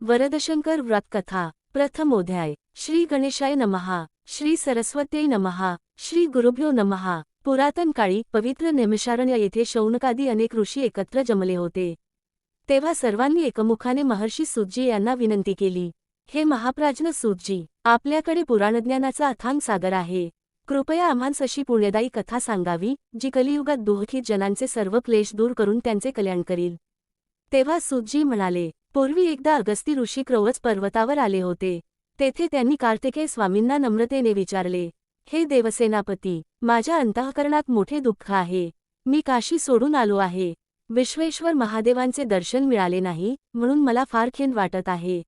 वरदशंकर व्रत कथा प्रथमोध्याय श्री गणेशाय नमहा श्री सरस्वत्यै नमहा श्री गुरुभ्यो नमहा पुरातन काळी पवित्र निमिषारण्य येथे शौनकादी अनेक ऋषी एकत्र जमले होते. तेव्हा सर्वांनी एकमुखाने महर्षी सुतजी यांना विनंती केली हे महाप्राज्ञ सुतजी आपल्याकडे पुराणज्ञानाचा अथांग सागर आहे. कृपया आम्हांस अशी पुण्यदायी कथा सांगावी जी कलियुगात दुःखित जनांचे सर्व क्लेश दूर करून त्यांचे कल्याण करील. तेव्हा सुतजी म्हणाले पूर्वी एकदा अगस्ती ऋषी क्रौवच पर्वतावर आले होते. तेथे त्यांनी कार्तिकेय स्वामींना नम्रतेने विचारले हे देवसेनापती माझ्या अंतःकरणात मोठे दुःख आहे. मी काशी सोडून आलो आहे. विश्वेश्वर महादेवांचे दर्शन मिळाले नाही म्हणून मला फार खिंड वाटत आहे.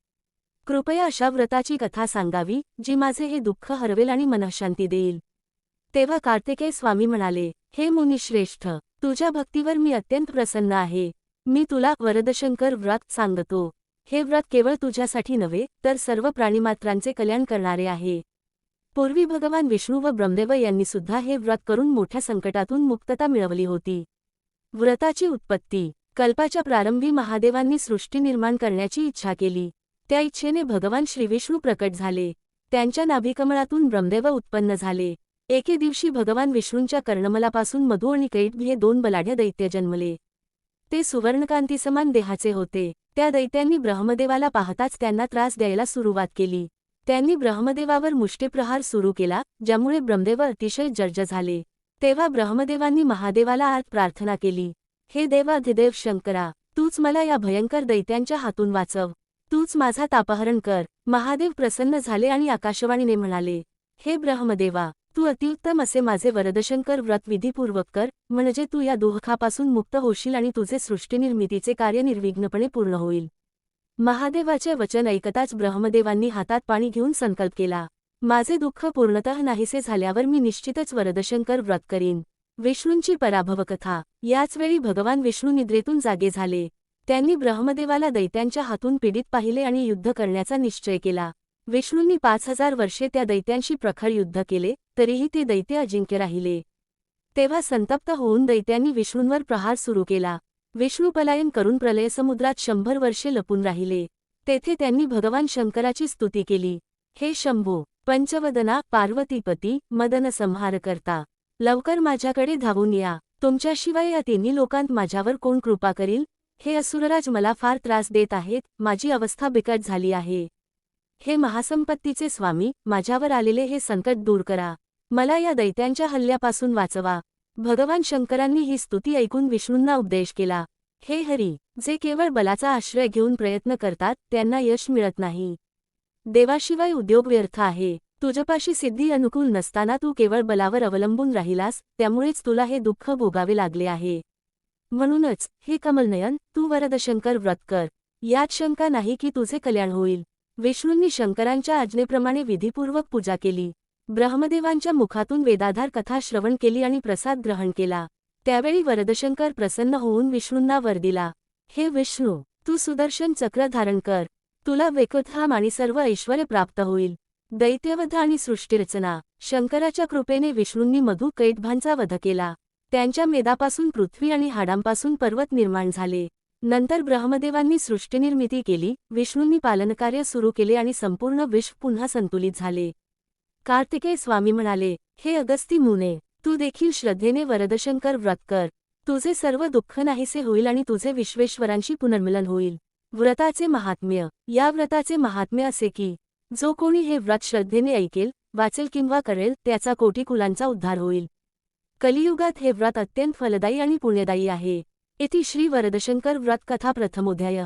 कृपया अशा व्रताची कथा सांगावी जी माझे हे दुःख हरवेल आणि मनःशांती देईल. तेव्हा कार्तिकेय स्वामी म्हणाले हे मुनिश्रेष्ठ तुझ्या भक्तीवर मी अत्यंत प्रसन्न आहे. मी तुला वरदशंकर व्रत सांगतो. हे व्रत केवळ तुझ्यासाठी नव्हे तर सर्व प्राणीमात्रांचे कल्याण करणारे आहे. पूर्वी भगवान विष्णू व ब्रह्मदेव यांनी सुद्धा हे व्रत करून मोठ्या संकटातून मुक्तता मिळवली होती. व्रताची उत्पत्ती. कल्पाच्या प्रारंभी महादेवांनी सृष्टी निर्माण करण्याची इच्छा केली. त्या इच्छेने भगवान श्रीविष्णू प्रकट झाले. त्यांच्या नाभिकमळातून ब्रह्मदेव उत्पन्न झाले. एके दिवशी भगवान विष्णूंच्या कर्णमलापासून मधु आणि कैट हे दोन बलाढ्य दैत्य जन्मले. ते सुवर्णकांतीसमान देहाचे होते. त्या दैत्यांनी ब्रह्मदेवाला पाहताच त्यांना त्रास द्यायला सुरुवात केली. त्यांनी ब्रह्मदेवावर मुष्टिप्रहार सुरू केला ज्यामुळे ब्रह्मदेव अतिशय जर्ज झाले. तेव्हा ब्रह्मदेवांनी महादेवाला आत प्रार्थना केली. हे देवाधिदेव शंकरा तूच मला या भयंकर दैत्यांच्या हातून वाचव. तूच माझा तापहरण कर. महादेव प्रसन्न झाले आणि आकाशवाणीने म्हणाले हे ब्रह्मदेवा तू अतिउत्तम असे माझे वरदशंकर व्रत विधीपूर्वक कर म्हणजे तू या दुःखापासून मुक्त होशील आणि तुझे सृष्टीनिर्मितीचे कार्य निर्विघ्नपणे पूर्ण होईल. महादेवाचे वचन ऐकताच ब्रह्मदेवांनी हातात पाणी घेऊन संकल्प केला. माझे दुःख पूर्णतः नाहीसे झाल्यावर मी निश्चितच वरदशंकर व्रत करीन. विष्णूंची पराभवकथा. याचवेळी भगवान विष्णू निद्रेतून जागे झाले. त्यांनी ब्रह्मदेवाला दैत्यांच्या हातून पीडित पाहिले आणि युद्ध करण्याचा निश्चय केला. विष्णूंनी पाच हजार वर्षे त्या दैत्यांशी प्रखर युद्ध केले तरीही ते दैत्य अजिंक्य राहिले. तेव्हा संतप्त होऊन दैत्यांनी विष्णूंवर प्रहार सुरू केला. विष्णू पलायन करून प्रलयसमुद्रात शंभर वर्षे लपून राहिले. तेथे त्यांनी भगवान शंकराची स्तुती केली. हे शंभू पंचवदना पार्वतीपती मदन संहार करता लवकर माझ्याकडे धावून या. तुमच्याशिवाय या तिन्ही लोकांत माझ्यावर कोण कृपा करील? हे असुरराज मला फार त्रास देत आहेत. माझी अवस्था बिकट झाली आहे. हे महासंपत्तीचे स्वामी माझ्यावर आलेले हे संकट दूर करा. मला या दैत्यांच्या हल्ल्यापासून वाचवा. भगवान शंकरांनी ही स्तुती ऐकून विष्णूंना उपदेश केला. हे हरी जे केवळ बलाचा आश्रय घेऊन प्रयत्न करतात त्यांना यश मिळत नाही. देवाशिवाय उद्योग व्यर्थ आहे. तुझपाशी सिद्धी अनुकूल नसताना तू केवळ बलावर अवलंबून राहिलास त्यामुळेच तुला हे दुःख भोगावे लागले आहे. म्हणूनच हे कमलनयन तू वरदशंकर व्रत कर. यात शंका नाही की तुझे कल्याण होईल. विष्णूंनी शंकरांच्या आज्ञेप्रमाणे विधीपूर्वक पूजा केली. ब्रह्मदेवांच्या मुखातून वेदाधार कथा श्रवण केली आणि प्रसाद ग्रहण केला. त्यावेळी वरदशंकर प्रसन्न होऊन विष्णूंना वर दिला. हे विष्णू तू सुदर्शन चक्र धारण कर. तुला वेकुत्थाम आणि सर्व ऐश्वर प्राप्त होईल. दैत्यवध आणि सृष्टीरचना शंकराच्या कृपेने विष्णूंनी मधु कैटभांचा वध केला. त्यांच्या मेदापासून पृथ्वी आणि हाडांपासून पर्वत निर्माण झाले. नंतर ब्रह्मदेवांनी सृष्टीनिर्मिती केली विष्णूंनी पालनकार्य सुरू केले आणि संपूर्ण विश्व पुन्हा संतुलित झाले. कार्तिकेय स्वामी म्हणाले हे अगस्ती मुने तू देखील श्रद्धेने वरदशंकर व्रत कर. तुझे सर्व दुःख नाहीसे होईल आणि तुझे विश्वेश्वरांशी पुनर्मिलन होईल. व्रताचे महात्म्य या व्रताचे महात्म्य असे की जो कोणी हे व्रत श्रद्धेने ऐकेल वाचेल किंवा करेल त्याचा कोटी कुलांचा उद्धार होईल. कलियुगात हे व्रत अत्यंत फलदायी आणि पुण्यदायी आहे. इति श्री वरदशंकर व्रत कथा प्रथमोध्याय